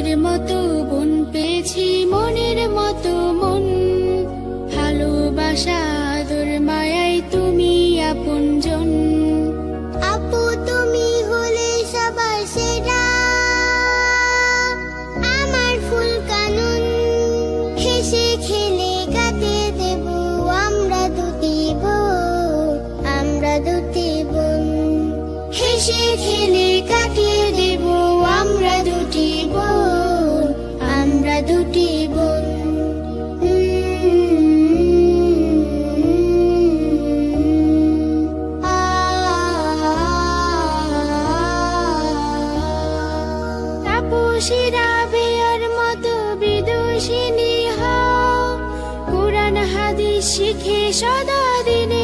মনের মতো বোন পেয়েছি, মনের মতো মন। ভালোবাসা, আদর মায়াই তুমি আপনজন। আপু হলে আমার ফুল খেলে দেব। আমরা আমরা খেলে কাটিয়ে দুটি বোন। তাপসীরা মতো বিদুষিনী হও। কোরআন হাদিস শিখে সদা পর